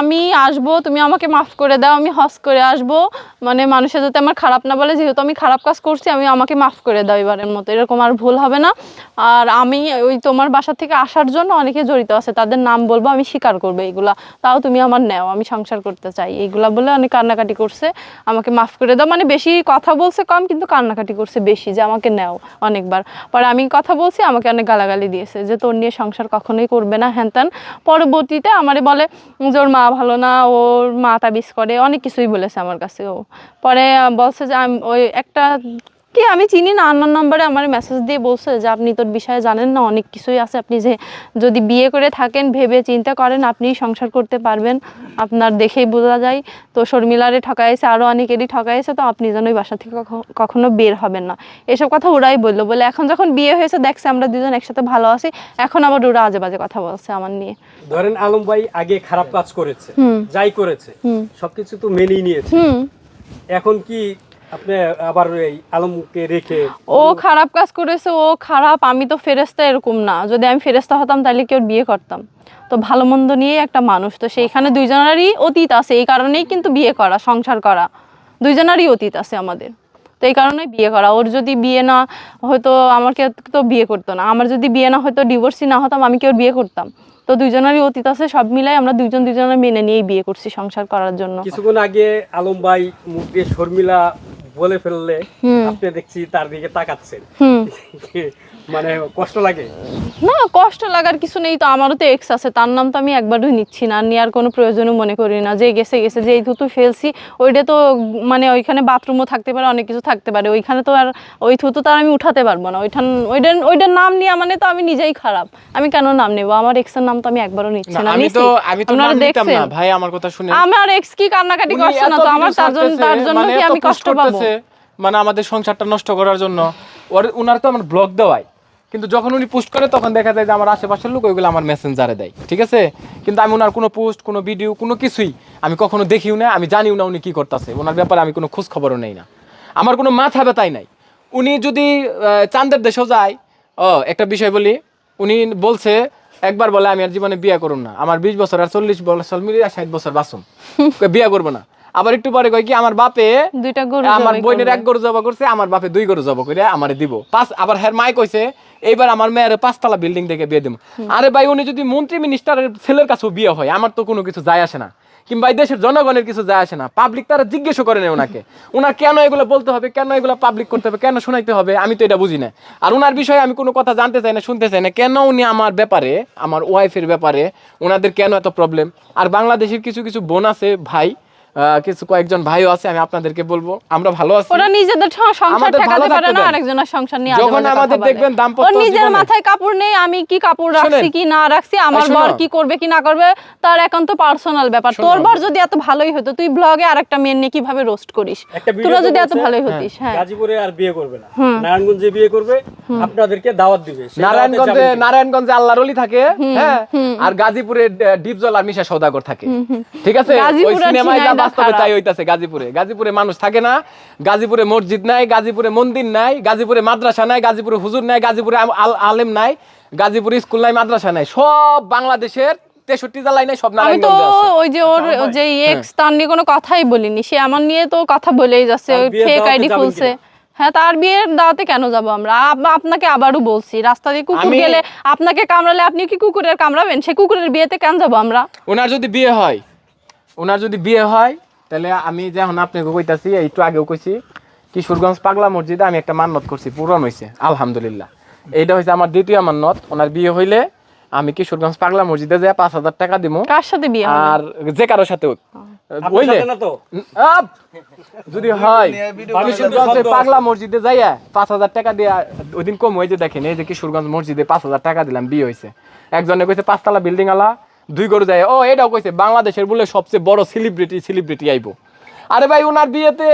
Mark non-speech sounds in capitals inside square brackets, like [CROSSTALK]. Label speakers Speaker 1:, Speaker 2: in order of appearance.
Speaker 1: আমি আসব, তুমি আমাকে মাফ করে দাও, আমি হজ করে আসব। মানে মানুষের যাতে আমার খারাপ না বলে, যেহেতু আমি খারাপ কাজ করছি, আমি আমাকে মাফ করে দাও এবারের মতো। এরকম আর ভুল হবে না। আর আমি ওই তোমার বাসা থেকে আসার জন্য অনেকে জড়িত আছে, তাদের নাম বলব, আমি স্বীকার করব এইগুলা। তাও তুমি আমার নেও, আমি সংসার করতে চাই। এইগুলা বলে অনেক কান্নাকাটি করছে, আমাকে মাফ করে দাও। মানে বেশি কথা বলছে কম, কিন্তু কান্নাকাটি করছে বেশি, যে আমাকে নেও অনেকবার। পরে আমি কথা বলছি, আমাকে অনেক গালাগালি দিয়েছে, যে তোর নিয়ে সংসার কখনোই করবে না, হ্যান ত্যান। পরবর্তীতে আমারে বলে, যে ওর মা ভালো না, ওর মা তাবিজ করে, অনেক কিছুই বলেছে আমার কাছে ও। পরে বলছে যে, আমি ওই একটা কি আমি চিনি না আন্নার নম্বরে আমার মেসেজ দিয়ে বলছে যে আপনি তোর বিষয়ে জানেন না অনেক কিছুই আছে। আপনি যে যদি বিয়ে করে থাকেন ভেবে চিন্তা করেন আপনি সংসার করতে পারবেন। আপনার দেখেই বোঝা যায়। তো শর্মিলারে ঠকাইছে আরও অনেকেরই ঠকাইছে তো আপনি যেন ওই বাসা থেকে কখ- কখনো বের হবেন না। এসব কথা ওরাই বলল। বলে এখন যখন বিয়ে হয়েছে দেখছে আমরা দুজন একসাথে ভালো আছি। এখন আবার ওরা আজে বাজে কথা বলছে আমার নিয়ে।
Speaker 2: ধরেন আলম ভাই আগে খারাপ কাজ করেছে। যাই করেছে। সবকিছু তো মেনেই নিয়েছে। এখন কি আপনি আবার এই আলমকে রেখে
Speaker 1: ও খারাপ কাজ করেছে ও খারাপ আমি তো ফেরেস্তা এরকম না। যদি আমি ফেরেস্তা হতাম তাহলে কেউ বিয়ে করতাম? তো ভালো মন্দ নিয়েই একটা মানুষ। তো সেইখানে দুইজনেরই অতীত আছে এই কারণেই কিন্তু বিয়ে করা সংসার করা। দুইজনেরই অতীত আছে আমাদের। তো এই কারণেই বিয়ে করা। ওর যদি বিয়ে না হয়তো আমাকে তো বিয়ে করতো না। আমার যদি বিয়ে না হয়তো ডিভোর্সই না হতাম আমি কেউ বিয়ে করতাম? তো দুইজনেরই অতীত আছে সব মিলাই আমরা দুইজন দুইজনের মেনে নিয়েই বিয়ে করছি সংসার করার জন্য।
Speaker 2: কিছুক্ষণ আগে আলম ভাই মুখ দিয়ে শর্মিলা বলে ফেললে আপনি দেখছি তার দিকে তাকাচ্ছেন। মানে কষ্ট লাগে?
Speaker 1: না কষ্ট লাগার কিছু নেই তো আমারও তো এক্স আছে তার নাম তো আমি একবারও নিচ্ছি না নেওয়ার কোনো প্রয়োজনও মনে করি না। যে গেছে গেছে যে থুতু ফেলছি ওইটা তো মানে ওইখানে বাথরুমও থাকতে পারে অনেক কিছু থাকতে পারে ওইখানে তো আর ওই থুতু তো আর আমি উঠাতে পারব না। ওইখান ওইটার ওইটার নাম নেওয়া মানে তো আমি নিজেই খারাপ। আমি কেন নাম নেব? আমার এক্সের নাম তো আমি একবারও নিচ্ছি
Speaker 3: না, আমি? তো আমি তো নাম নিতাম না ভাই আমার কথা শুনে
Speaker 1: আমার এক্স কি কান্নাকাটি করছে না তো? আমার তার জন্য তার জন্য কি আমি কষ্ট পাবো?
Speaker 3: মানে আমাদের সংসারটা নষ্ট করার জন্য। ওর উনার তো আমার ব্লগ দেওয়াই। কিন্তু যখন উনি পোস্ট করে তখন দেখা যায় যে আমার আশেপাশের লোক ওইগুলো আমার মেসেঞ্জারে দেয় ঠিক আছে? কিন্তু আমি ওনার কোনো পোস্ট কোনো ভিডিও কোনো কিছুই আমি কখনো দেখিও না আমি জানিও না উনি কী করতেছে। ওনার ব্যাপারে আমি কোনো খোঁজ খবরও নেই না। আমার কোনো মাথা ব্যথাই নাই। উনি যদি চান্দের দেশেও যায় ও একটা বিষয় বলি উনি বলছে একবার বলে আমি আর জীবনে বিয়ে করুম না। আমার বিশ বছর আর চল্লিশ বছর মিলিয়ে ষাট বছর [LAUGHS] কই বিয়ে করব না। আবার একটু পরে কয় কি আমার বাপে
Speaker 1: দুইটা গরু
Speaker 3: আমার বোনের এক গরু জবা করছে আমার বাপে দুই গরু জবা করে আমারে দিব। পাঁচ আবার হের মাই কইছে এইবার আমার মেয়ের পাঁচতলা বিল্ডিং থেকে বিয়ে দিব আরে ভাই উনি যদি মন্ত্রী মিনিস্টারের ছেলের কাছেও বিয়ে হয় আমার তো কোনো কিছু যায় আসে না। কিংবা এই দেশের জনগণের কিছু যায় আসে না। পাবলিক তারা জিজ্ঞেসও করে না ওনাকে। ওনার কেন এগুলো বলতে হবে কেন এগুলো পাবলিক করতে হবে কেন শোনাইতে হবে আমি তো এটা বুঝি না। আর ওনার বিষয়ে আমি কোনো কথা জানতে চাই না শুনতে চাই না কেন উনি আমার ব্যাপারে আমার ওয়াইফের ব্যাপারে ওনাদের কেন এত প্রবলেম আর বাংলাদেশের কিছু কিছু বোন আছে ভাই কিছু কয়েকজন ভাইও আছে আমি আপনাদেরকে বলব। আমরা ভালো আছি।
Speaker 1: ওরা নিজেদের সংসার ঠেকাতে পারে না আরেকজনের সংসার নিয়ে
Speaker 3: যখন আমাদের দেখবেন দাম্পত্য
Speaker 1: ওর নিজের মাথায় কাপড় নেই আমি কি কাপড় রাখছি কি না রাখছি আমার বর কি করবে কি না করবে তার একান্ত পার্সোনাল ব্যাপার। তোর বর যদি এত ভালোই হতো তুই ব্লগে আরেকটা মেয়ে নিয়ে কীভাবে রোস্ট করিস? তোরা যদি এত ভালোই হতিস হ্যাঁ।
Speaker 2: গাজীপুরে আর বিয়ে করবে না। নারায়ণগঞ্জে বিয়ে করবে আপনাদেরকে দাওয়াত দিবে।
Speaker 3: নারায়ণগঞ্জে নারায়ণগঞ্জে আল্লাহর অলি থাকে হ্যাঁ। আর গাজীপুরে ডিপজল আর মিশা সৌদাগর থাকে। ঠিক আছে? ওই সিনেমায় বাস্তবে তাই হইতাছে গাজীপুরে। গাজীপুরে মানুষ থাকে না গাজীপুরে মসজিদ নাই গাজীপুরে মন্দির নাই গাজীপুরে মাদ্রাসা নাই গাজীপুরে হুজুর নাই গাজীপুরে আল- আলেম নাই গাজীপুরে স্কুল নাই মাদ্রাসা নাই। সব বাংলাদেশের তেষট্টি জেলায় নাই সব
Speaker 1: আমি তো ওই যে ওর যে এক্স তার নিয়ে কোনো কথাই বলিনি। সে আমার নিয়ে তো কথা বলেই যাচ্ছে
Speaker 2: তার
Speaker 1: ওই
Speaker 2: বিয়ের
Speaker 1: ফেক আইডি খুলছে। হ্যাঁ তার বিয়ের দাওয়াতে কেন যাব আমরা? আপনাকে আবারও বলছি রাস্তা দিয়ে কুকুর গেলে আপনাকে কামড়ালে আপনি কি কুকুরের কামড়াবেন? সে কুকুরের বিয়েতে কেন যাব আমরা?
Speaker 3: ওনার যদি বিয়ে হয় ওনার যদি বিয়ে হয় তাহলে আমি যখন আপনাকে কইতাছি একটু আগেও কইছি কিশোরগঞ্জ পাগলা মসজিদে আমি একটা মান্নত করছি পূরণ হয়েছে আলহামদুলিল্লাহ। এইটা হয়েছে আমার দ্বিতীয় মান্নত ওনার বিয়ে হইলে আমি কিশোরগঞ্জ পাগলা মসজিদে যাই পাঁচ হাজার টাকা দিব
Speaker 1: কার সাথে বিয়ে
Speaker 3: আর যে কারোর সাথে বুঝলে! যদি হয় কিশোরগঞ্জে পাগলা মসজিদে যাইয়া পাঁচ হাজার টাকা দিয়ে ওই দিন কম হয়েছে দেখেন এই যে কিশোরগঞ্জ মসজিদে পাঁচ হাজার টাকা দিলাম বিয়ে হয়েছে একজনে কইছে পাঁচতলা বিল্ডিং আলা দুই গরু যায়। ও, এটাও কইছে, বাংলাদেশের বলে সবচেয়ে বড় সেলিব্রিটি সেলিব্রিটি আইবো। আরে ভাই, ওনার বিয়েতে